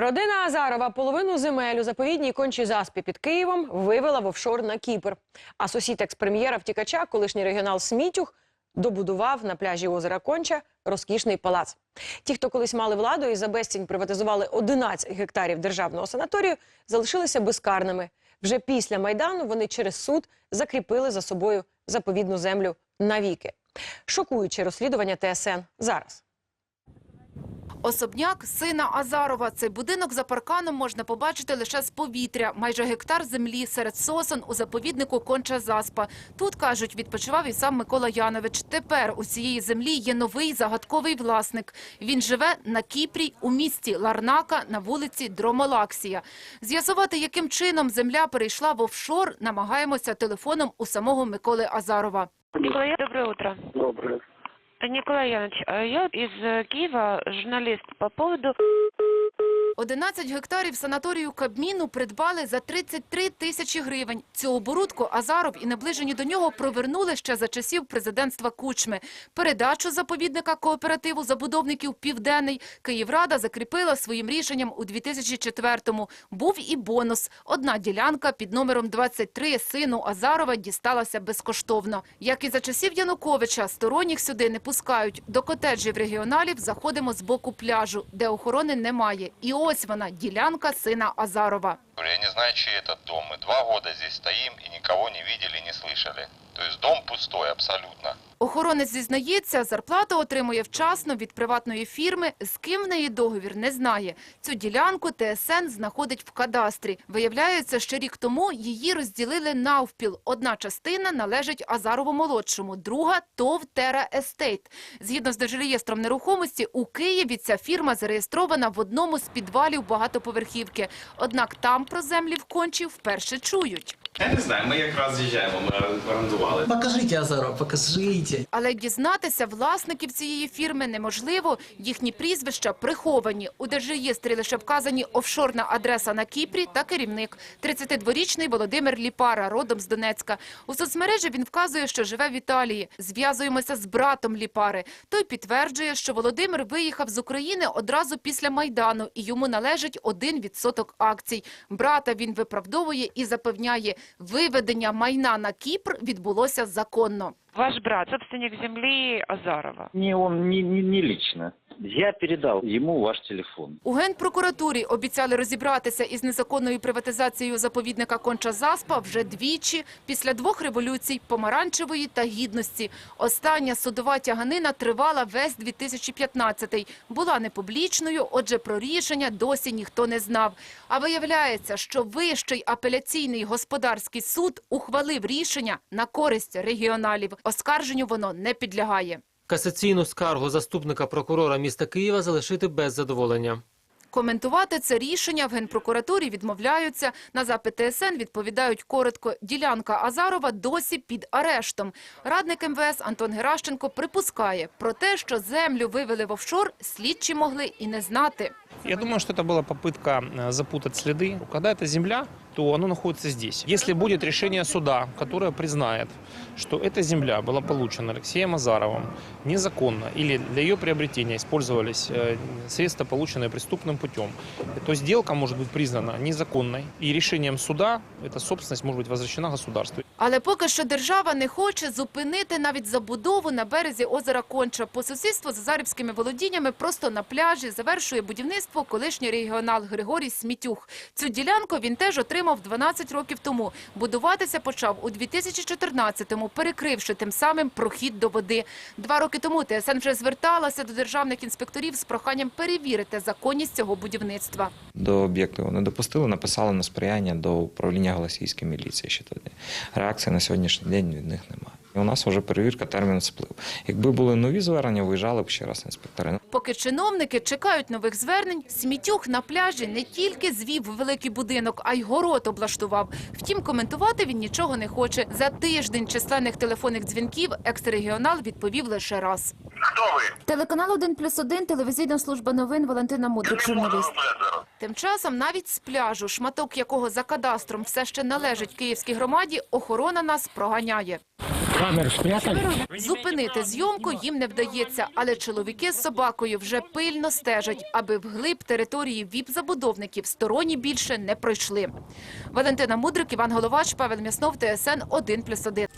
Родина Азарова половину земель у заповідній кончій заспі під Києвом вивела в офшор на Кіпр. А сусід експрем'єра втікача, колишній регіонал Смітюх, добудував на пляжі озера Конча розкішний палац. Ті, хто колись мали владу і за безцінь приватизували 11 гектарів державного санаторію, залишилися безкарними. Вже після майдану вони через суд закріпили за собою заповідну землю навіки. Шокуюче розслідування ТСН зараз. Особняк сина Азарова. Цей будинок за парканом можна побачити лише з повітря. Майже гектар землі серед сосен у заповіднику Конча Заспа. Тут, кажуть, відпочивав і сам Микола Янович. Тепер у цієї землі є новий загадковий власник. Він живе на Кіпрі у місті Ларнака на вулиці Дромолаксія. З'ясувати, яким чином земля перейшла в офшор, намагаємося телефоном у самого Миколи Азарова. Доброе утро. Доброе. Николай Янович, я из э, Киева, журналист по поводу... 11 гектарів санаторію Кабміну придбали за 33 тисячі гривень. Цю оборудку Азаров і наближені до нього провернули ще за часів президентства Кучми. Передачу заповідника кооперативу забудовників «Південний» Київрада закріпила своїм рішенням у 2004-му. Був і бонус. Одна ділянка під номером 23 сину Азарова дісталася безкоштовно. Як і за часів Януковича, сторонніх сюди не пускають. До котеджів регіоналів заходимо з боку пляжу, де охорони немає. І ось вона, ділянка сина Азарова. Говорю, Я не знаю, чей это дом. Мы два года здесь стоим и никого не видели, не слышали. То есть дом пустой абсолютно. Охоронець зізнається, зарплату отримує вчасно від приватної фірми. З ким в неї договір, не знає. Цю ділянку ТСН знаходить в кадастрі. Виявляється, що рік тому її розділили навпіл. Одна частина належить Азарову-молодшому, друга – ТОВ «Тера Естейт». Згідно з Держреєстром нерухомості, у Києві ця фірма зареєстрована в одному з підвалів багатоповерхівки. Однак там про землі в Кончі вперше чують. Я не знаю, ми якраз з'їжджаємо, ми орендували. Покажите, Азаров, покажите. Але дізнатися власників цієї фірми неможливо. Їхні прізвища приховані. У держреєстрі лише вказані офшорна адреса на Кіпрі та керівник. 32-річний Володимир Ліпара, родом з Донецька. У соцмережі він вказує, що живе в Італії. Зв'язуємося з братом Ліпари. Той підтверджує, що Володимир виїхав з України одразу після Майдану і йому належить 1% акцій. Брата він виправдовує і запевняє, виведення майна на Кіпр відбулося законно. Ваш брат, собственник земли Азарова. Не он, не, не, не лично. Я передал ему ваш телефон. У Генпрокуратурі обіцяли розібратися із незаконною приватизацією заповідника Конча Заспа вже двічі після двох революцій – помаранчевої та гідності. Остання судова тяганина тривала весь 2015-й. Була непублічною, отже, про рішення досі ніхто не знав. А виявляється, що Вищий апеляційний господарський суд ухвалив рішення на користь регіоналів. Оскарженню воно не підлягає. Касаційну скаргу заступника прокурора міста Києва залишити без задоволення. Коментувати це рішення в Генпрокуратурі відмовляються. На запит ТСН відповідають коротко. Ділянка Азарова досі під арештом. Радник МВС Антон Геращенко припускає про те, що землю вивели в офшор, слідчі могли і не знати. Я думаю, что это была попытка э, запутать следы. Когда это земля, то оно находится здесь. Если будет решение суда, которое признает, что эта земля была получена Алексеем Азаровым незаконно или для ее приобретения использовались э, средства, полученные преступным путем, то сделка может быть признана незаконной. И решением суда эта собственность может быть возвращена государству. Але поки що держава не хоче зупинити навіть забудову на березі озера Конча. По сусідству з азарівськими володіннями просто на пляжі завершує будівництво колишній регіонал Григорій Смітюх. Цю ділянку він теж отримав 12 років тому. Будуватися почав у 2014-му, перекривши тим самим прохід до води. Два роки тому ТСН вже зверталася до державних інспекторів з проханням перевірити законність цього будівництва. До об'єкту не допустили, написали на сприяння до управління Голосійської міліції ще тоді. Реакції на сьогоднішній день від них немає. І у нас вже перевірка термін сплив. Якби були нові звернення, виїжджали б ще раз інспектори. Поки чиновники чекають нових звернень, Смітюх на пляжі не тільки звів великий будинок, а й город облаштував. Втім, коментувати він нічого не хоче. За тиждень численних телефонних дзвінків екс-регіонал відповів лише раз. Телеканал 1 плюс 1, телевізійна служба новин Валентина Мудрик, журналіст. Тим часом навіть з пляжу, шматок якого за кадастром все ще належить київській громаді, охорона нас проганяє. Зупинити зйомку їм не вдається, але чоловіки з собакою вже пильно стежать, аби вглиб території ВІП-забудовників сторонні більше не пройшли. Валентина Мудрик, Іван Головач, Павел Мяснов, ТСН 1+,1.